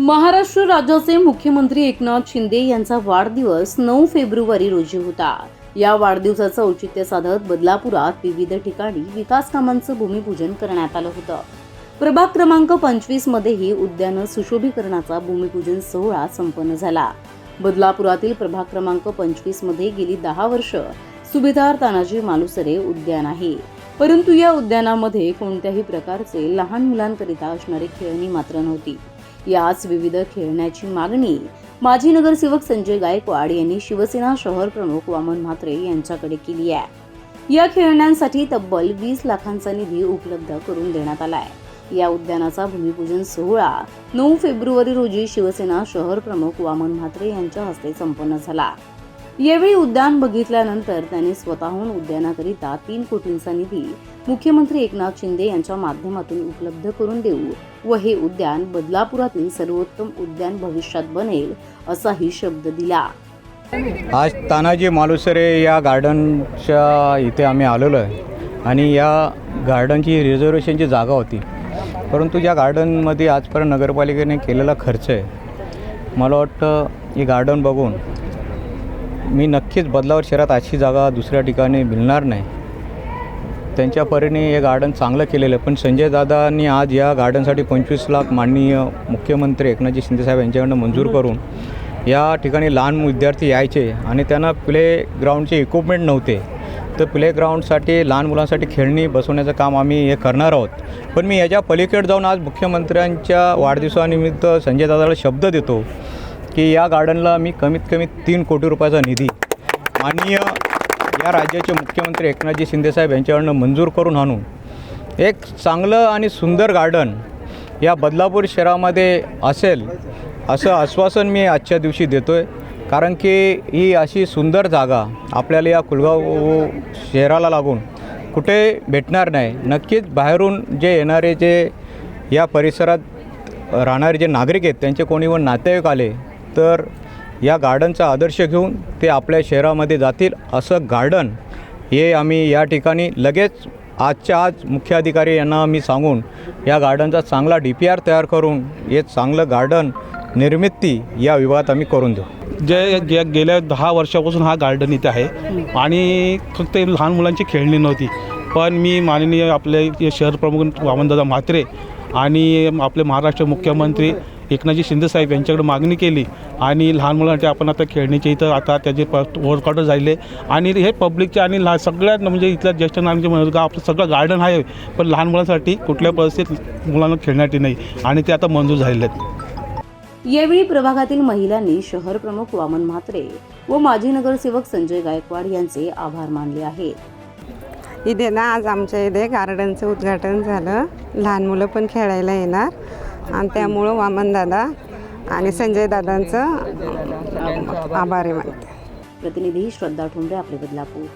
महाराष्ट्र राज्याचे मुख्यमंत्री एकनाथ शिंदे यांचा वाढदिवस नऊ फेब्रुवारी रोजी होता. या वाढदिवसाचं औचित्य साधत बदलापुरात विविध ठिकाणी विकास कामांचं भूमिपूजन करण्यात आलं होतं. प्रभाग क्रमांक पंचवीस मध्येही उद्यानं सुशोभीकरणाचा भूमिपूजन सोहळा संपन्न झाला. बदलापुरातील प्रभाग क्रमांक पंचवीसमध्ये गेली दहा वर्ष सुभेदार तानाजी मालुसरे उद्यान आहे. परंतु या उद्यानामध्ये कोणत्याही प्रकारचे लहान मुलांकरिता असणारी खेळणी मात्र नव्हती. याच विविध खेळण्याची मागणी. माजी नगरसेवक संजय गायकवाड यांनी शिवसेना शहर प्रमुख वामन म्हात्रे यांच्याकडे केली आहे. या खेळण्यांसाठी तब्बल वीस लाखांचा निधी उपलब्ध करून देण्यात आलाय. या उद्यानाचा भूमिपूजन सोहळा नऊ फेब्रुवारी रोजी शिवसेना शहर प्रमुख वामन म्हात्रे यांच्या हस्ते संपन्न झाला. यावेळी उद्यान बघितल्यानंतर त्यांनी स्वतःहून उद्यानाकरिता तीन कोटींचा निधी मुख्यमंत्री एकनाथ शिंदे यांच्या माध्यमातून उपलब्ध करून देऊ व हे उद्यान बदलापुरातील सर्वोत्तम उद्यान भविष्यात बनेल असाही शब्द दिला. आज तानाजी मालुसरे या गार्डनच्या इथे आम्ही आलेलो आहे आणि या गार्डनची रिझर्वेशनची जागा होती. परंतु या गार्डनमध्ये आजपर्यंत नगरपालिकेने केलेला खर्च आहे मला वाटतं हे गार्डन बघून मी नक्कीच बदलावर शहरात अशी जागा दुसऱ्या ठिकाणी मिळणार नाही. त्यांच्या परीने हे गार्डन चांगलं केलेलं आहे. पण संजय दादांनी आज या गार्डनसाठी पंचवीस लाख माननीय मुख्यमंत्री एकनाथजी शिंदेसाहेब यांच्याकडनं मंजूर करून या ठिकाणी लहान विद्यार्थी यायचे आणि त्यांना प्ले ग्राउंडचे इक्विपमेंट नव्हते. तर प्ले ग्राउंडसाठी लहान मुलांसाठी खेळणी बसवण्याचं काम आम्ही हे करणार आहोत. पण मी याच्या पलीकडे जाऊन आज मुख्यमंत्र्यांच्या वाढदिवसानिमित्त संजय दादाला शब्द देतो. की या गार्डनला मी कमीत कमी तीन कोटी रुपयाचा निधी माननीय या राज्याचे मुख्यमंत्री एकनाथजी शिंदेसाहेब यांच्याकडनं मंजूर करून आणून एक चांगलं आणि सुंदर गार्डन या बदलापूर शहरामध्ये असेल असं आश्वासन मी आजच्या दिवशी देतो आहे कारण की ही अशी सुंदर जागा आपल्याला या कुलगाव शहराला लागून कुठे भेटणार नाही. नक्कीच बाहेरून जे येणारे जे या परिसरात राहणारे जे नागरिक आहेत त्यांचे कोणी व नातेवाईक आले तर या गार्डनचा आदर्श घेऊन ते आपल्या शहरामध्ये जातील. असं गार्डन हे आम्ही या ठिकाणी लगेच आजच्या आज मुख्याधिकारी यांना मी सांगून या गार्डनचा चांगला डी पी आर तयार करून हे चांगलं गार्डन निर्मिती या विभागात आम्ही करून देऊ. जे जे गेल्या दहा वर्षापासून हा गार्डन इथे आहे आणि फक्त लहान मुलांची खेळणी नव्हती. पण मी माननीय आपले जे शहर प्रमुख वामनदादा म्हात्रे आणि आपले महाराष्ट्र मुख्यमंत्री एकनाथजी शिंदेसाहेब यांच्याकडे मागणी केली आणि लहान मुलांसाठी आपण आता खेळण्याचे इथं आता त्याचे प वर्कआउट झाले आणि हे पब्लिकचे आणि लहा सगळ्यात म्हणजे इथल्या ज्येष्ठ नागरिक का आपलं सगळं गार्डन आहे पण लहान मुलांसाठी कुठल्या परिस्थितीत मुलांना खेळण्यासाठी नाही. आणि ते आता मंजूर झालेले आहेत. यावेळी प्रभागातील महिलांनी शहर प्रमुख वामन म्हात्रे व माजी नगरसेवक संजय गायकवाड यांचे आभार मानले आहेत. इथे ना आज आमच्या इथे गार्डनचं उद्घाटन झालं. लहान मुलं पण खेळायला येणार. आणि त्यामुळं वामनदादा आणि संजय दादांचं आभारी मानते. प्रतिनिधी श्रद्धा ठोंबरे आपले बदलापूर.